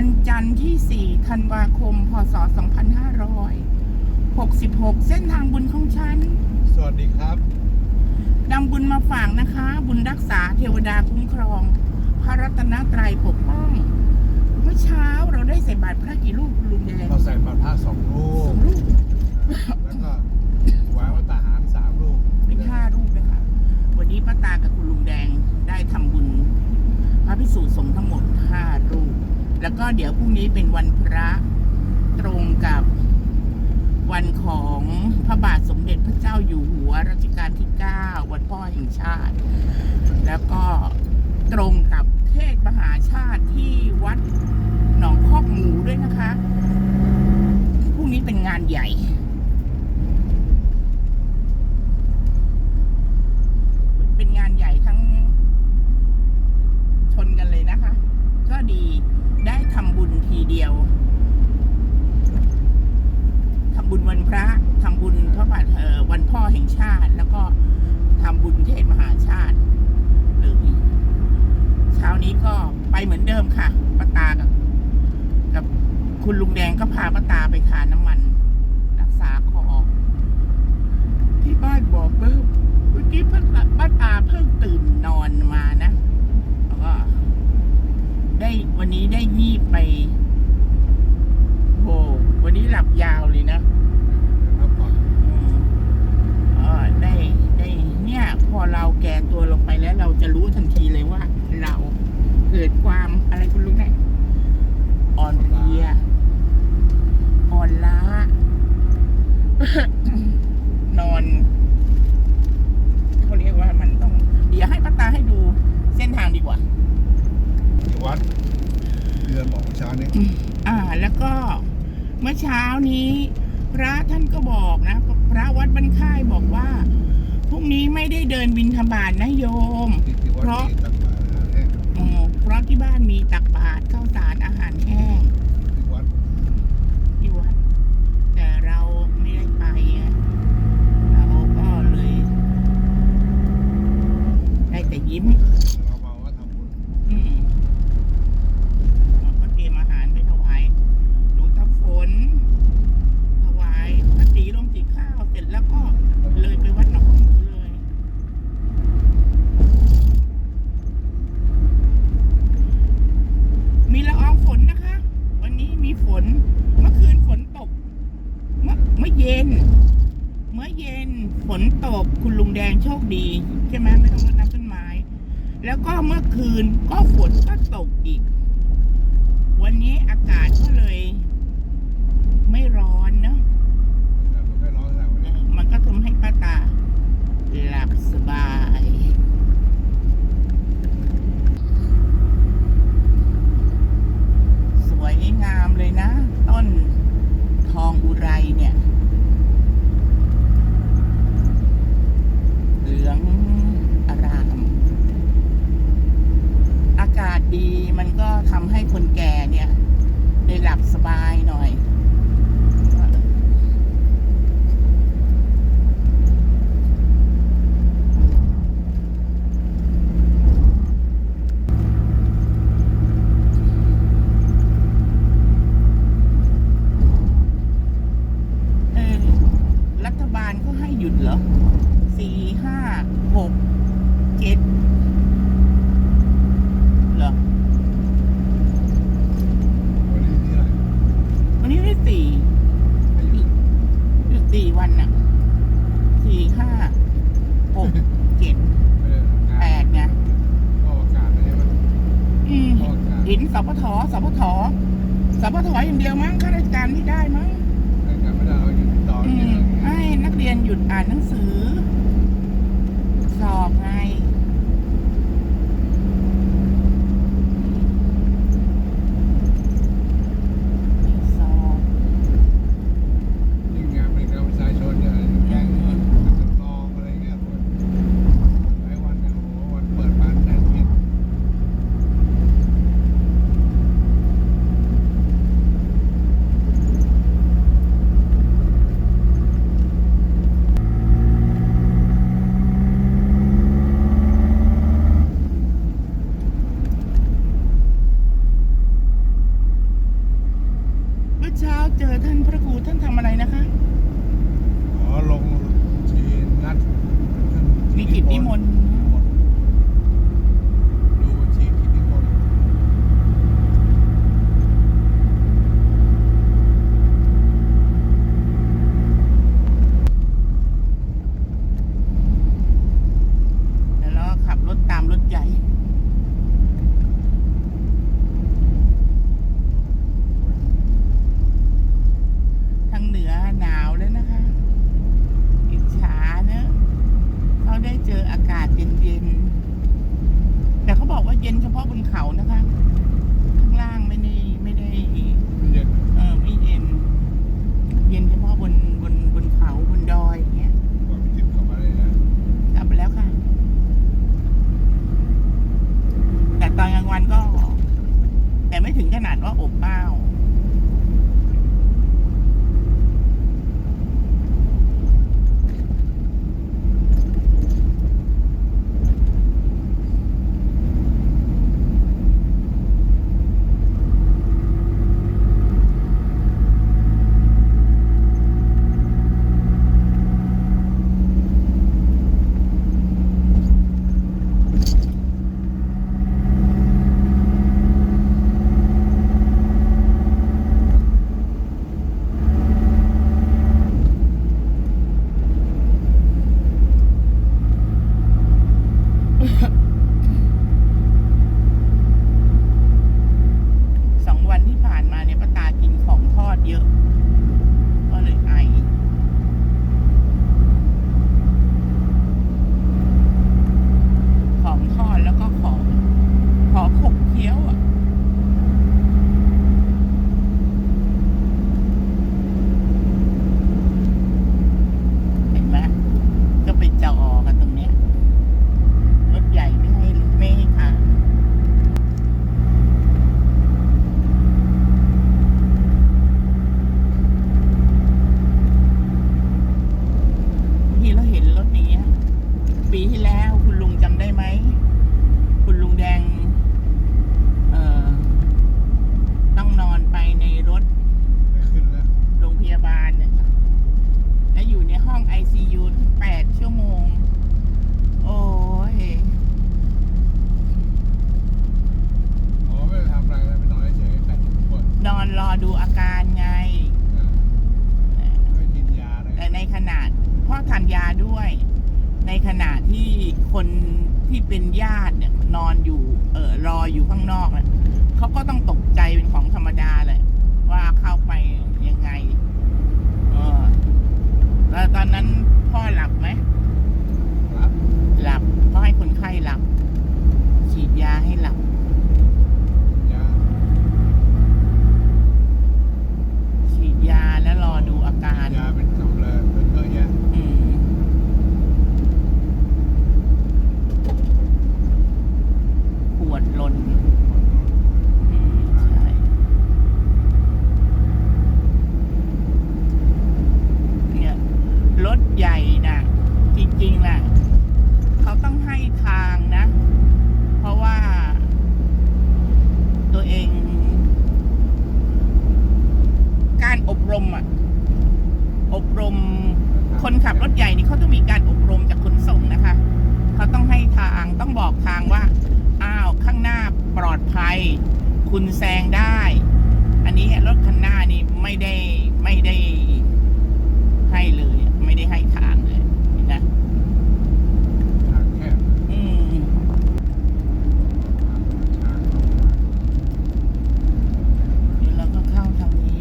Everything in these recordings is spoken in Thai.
วันจันทร์ที่ 4 ธันวาคม พศ 2566 เส้นทางบุญของฉัน สวัสดีครับนำบุญมาฝากนะคะ บุญรักษาเทวดาคุ้มครอง พระรัตนตรัยปกป้อง เมื่อเช้าเราได้ใส่บาตรพระกี่ลูกคุณลุงแดงเราใส่บาตรพระสองลูสอกงลูกแล้วก็ถวายวัตตาหารสามลูกเป็นห้ารูปนะคะ วันนี้ป้าตากับคุณลุงแดงได้ทำบุญ พระพิสุสงฆ์ทั้งหมดห้ารูป แล้วก็เดี๋ยวพรุ่งนี้เป็นวันพระตรงกับวันของพระบาทสมเด็จพระเจ้าอยู่หัวรัชกาลที่ 9 วันพ่อแห่งชาติ แล้วก็ตรงกับเทศมหาชาติที่วัดหนองคอกหมูด้วยนะคะ พรุ่งนี้เป็นงานใหญ่ เป็นงานใหญ่ทั้ง ชนกันเลยนะคะ ก็ดีได้ทำบุญทีเดียวทำบุญวันพระทำบุญพระบาทเอ่อวันพ่อแห่งชาติ แล้วก็ทำบุญเทศมหาชาติเลยเช้า นี้ก็ไปเหมือนเดิมค่ะป้าตากับกับคุณลุงแดงก็พาป้าตาไปทานน้ำมัน รักษาคอที่บ้านบอกเมื่อเมื่อกี้ป้าตาป้าตาเพิ่งตื่นนอนมานะแล้วก็ได้วันนี้ได้งีบไปโหวันนี้หลับยาวเลยนะครับก่อนอืมเออได้ได้เนี่ย พอเราแก่ตัวลงไปแล้ว เราจะรู้ทันทีเลยว่าเราเกิดความอะไรคุณลุงเนี่ยอ่อนเพลียอ่อนล้า นอนเขาเรียกว่ามันต้อง เดี๋ยวให้ป้าตาให้ดูเส้นทางดีกว่าที่วัดเดือนบอกเมื่อเช้านี้อ่า แล้วก็เมื่อเช้านี้ พระท่านก็บอกนะ พระวัดบ้านค่ายบอกว่าพรุ่งนี้ไม่ได้เดินบินธบาตนะโยมที่ที่วัดเพราะ ที่บ้านมีตักบาตรข้าวสารอาหารแห้งที่วัดที่วัด แต่เราไม่ได้ไปไงเราก็เลย ได้แต่ยิ้ม เรามาว่าทำบุญ อืมเราก็เตรียมอาหารไปถวายหลวงตาฝน ถวายพระศรีลงสีข้าวเสร็จแล้วก็เลยไปวัดหนองหมูเลย มีละอองฝนนะคะ วันนี้มีฝน เมื่อคืนฝนตก เมื่อเมื่อเย็น เมื่อเย็นฝนตกคุณลุงแดงโชคดี ใช่ไหมไม่ต้องรดน้ำต้นไม้ แล้วก็เมื่อคืนก็ฝนก็ตกอีก วันนี้อากาศก็เลย ไม่ร้อนเนอะแต่มันไม่ร้อนแล้ววันเอนี้อมันก็ทำให้ป้าตา หลับสบายสวยงามเลยนะ ต้นทองอุไรเนี่ย เหลืองอาราม อากาศดีมันก็ทำให้คนแก่เนี่ย ได้หลับสบายหน่อย เออรัฐบาลก็ให้หยุดเหรอ สี่ห้าหกเจ็ดเหรอ วันนี้ที่ไหน วันนี้ได้สี่หยุดสี่วันน่ะ สี่ห้าหกเจ็ด ไม่ได้ทำงา แป น ดไง ก็อากาศใช่ไหม อืม ก็อากาศ เห็นสพทสพทสพทอย่างเดียวมั้งข้าราชการไม่ได้มั้งแต่การไม่ได้เราอยู่ต่ออืที่มเราให้นักเรียนหยุดอ่านหนังสือ สอบไง สอบ ยิ่งงานเป็นงานประชาชนเนี่ยแย่งเงินลองอะไรเงี้ยหลายวันเนี่ยโอ้โหวันเปิดบ้านแต่เย็น ใหญ่ ทางเหนาวแล้วนะคะ อิจฉาเนอะเขาได้เจออากาศเย็นๆ แต่เขาบอกว่าเย็นเฉพาะบนเขานะคะ ข้างล่างไม่ได้ไม่ได้ไม่เย็นเออไม่เย็น เย็นเฉพาะบนบนบนเขาบนดอยอย่างเงี้ยกว่าพี่ทิพย์กลับมาเลยนะกลับไปแล้วค่ะ แต่ตอนกลางวันก็ แต่ไม่ถึงขนาดว่าอบอ้าว คนที่เป็นญาติเนี่ยนอนอยู่ เออรออยู่ข้างนอกน่ะเขาก็ต้องตกใจเป็นของธรรมดาแหละว่าเข้าไปยังไง เออแล้วตอนนั้นพ่อหลับไหมรับหลับก็ให้คนไข้หลับ ฉีดยาให้หลับ ยา ฉีดยาแล้วรอดูอาการ ยาเป็นกำเริบเป็นเยอะแยะ อืมปวดหล่นอืมใช่เนี่ย รถใหญ่นะจริงๆแหละเขาต้องให้ทางนะ เพราะว่า ตัวเอง การอบรมอะ อบรม คนขับรถใหญ่นี่เขาต้องมีการอบรมจากขนส่งนะคะ เขาต้องให้ทางต้องบอกทางว่า อ้าว ข้างหน้าปลอดภัย คุณแซงได้ อันนี้รถคันหน้านี่ไม่ได้ไม่ได้ ให้เลยอะไม่ได้ให้ทางเลยเห็นนะ ทางแคบ อืม ทาง เดี๋ยวเราก็เข้าทางนี้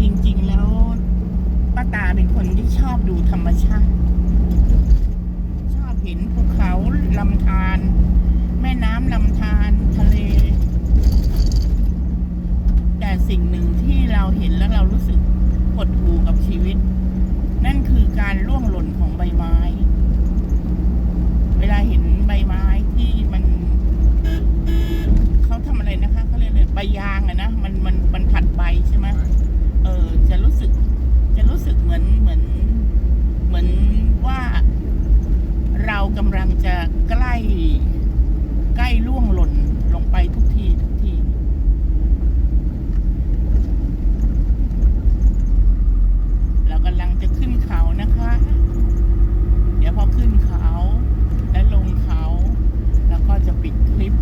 จริงๆ แล้วป้าตาเป็นคนที่ชอบดูธรรมชาติ ชอบเห็นภูเขาลำธารแม่น้ำลำธารทะเล แต่สิ่งหนึ่งที่เราเห็นแล้วเรารู้สึก หดหู่กับชีวิต นั่นคือการร่วงหล่นของใบไม้ เวลาเห็นใบไม้ที่มันเขาทำอะไรนะคะเขาเรียกอะไรใบยางอะนะมันมันมันผัดใบใช่ไหมเออจะรู้สึก จะรู้สึกเหมือนเหมือน เหมือนว่าเรากำลังจะใกล้ใกล้ล่วงหล่นลงไปทุกทีทุกำลังจะขึ้นเขานะคะ เดี๋ยวพอขึ้นเขาและลงเขา แล้วก็จะปิดคลิป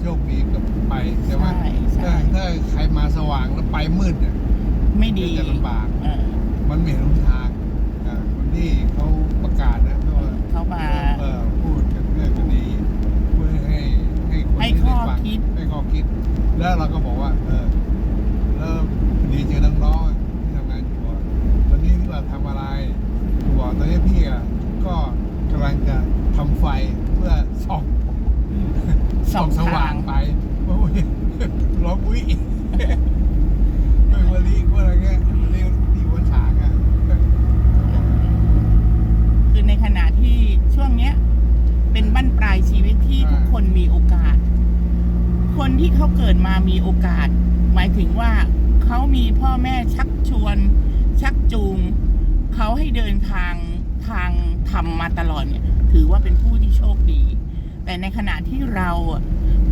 โชคดีก็ไปใช่ไหมใช่ ถ้าถ้าใครมาสว่างแล้วไปมืดเนี่ยไม่ดีจะลำบาก เออมันไม่เห็นหนทางอ่าคนที่เขาประกาศนะเขาว่าเขามา เออพูดกันเรื่องคดีเพื่อให้ให้คนให้ที่ข้อได้ฟังคิด ให้ข้อคิด แล้วเราก็บอกว่า เออแล้วพอดีเจอน้องๆอะที่ทำงานอยู่อะตอนนี้ที่ว่าทำอะไรบอกตอนนี้พี่อะก็กำลังจะทำไฟเพื่อส่อง ส่องสว่างไปเพราะว่าร้องอุ้ยไม่วันนี้ว่าอะไรเงี้ยวันนี้ที่วันฉางอะ คือในขณะที่ช่วงเนี้ย เป็นบั้นปลายชีวิตที่ทุกคนมีโอกาส คนที่เขาเกิดมามีโอกาส หมายถึงว่าเขามีพ่อแม่ชักชวน ชักจูง เขาให้เดินทางทางธร รเนี่ยถือว่าเป็นผู้ที่โชคดี แต่ในขณะที่เรา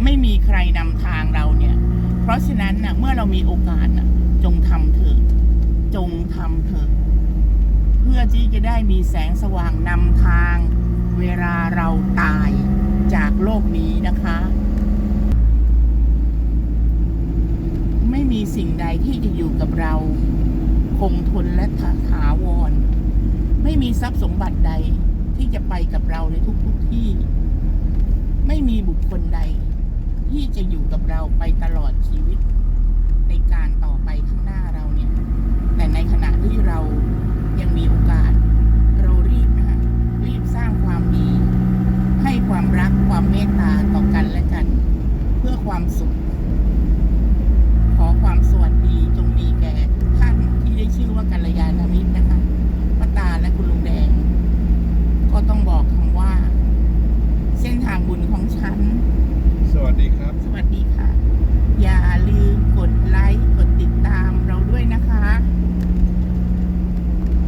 ไม่มีใครนำทางเราเนี่ย เพราะฉะนั้นนะเมื่อเรามีโอกาสนะจงทำเถอะจงทำเถอะเพื่อที่จะได้มีแสงสว่างนำทาง เวลาเราตายจากโลกนี้นะคะ ไม่มีสิ่งใดที่จะอยู่กับเรา คงทนและถาวร ไม่มีทรัพย์สมบัติใด ที่จะไปกับเราในทุกทุกที่ ไม่มีบุคคลใด ที่จะอยู่กับเราไปตลอดชีวิต ในการต่อไปข้างหน้าเราเนี่ย แต่ในขณะที่เรายังมีโอกาส เรารีบนะรีบสร้างความดี ให้ความรักความเมตตาต่อกันและกัน เพื่อความสุข ขอความสวัสดีจงมีแก่ท่านที่ได้ชื่อว่ากัลยาณมิตรนะคะป้าตาและคุณลุงแดง ก็ต้องบอกคำว่า เส้นทางบุญของฉัน สวัสดีครับ สวัสดีค่ะ อย่าลืมกดไลค์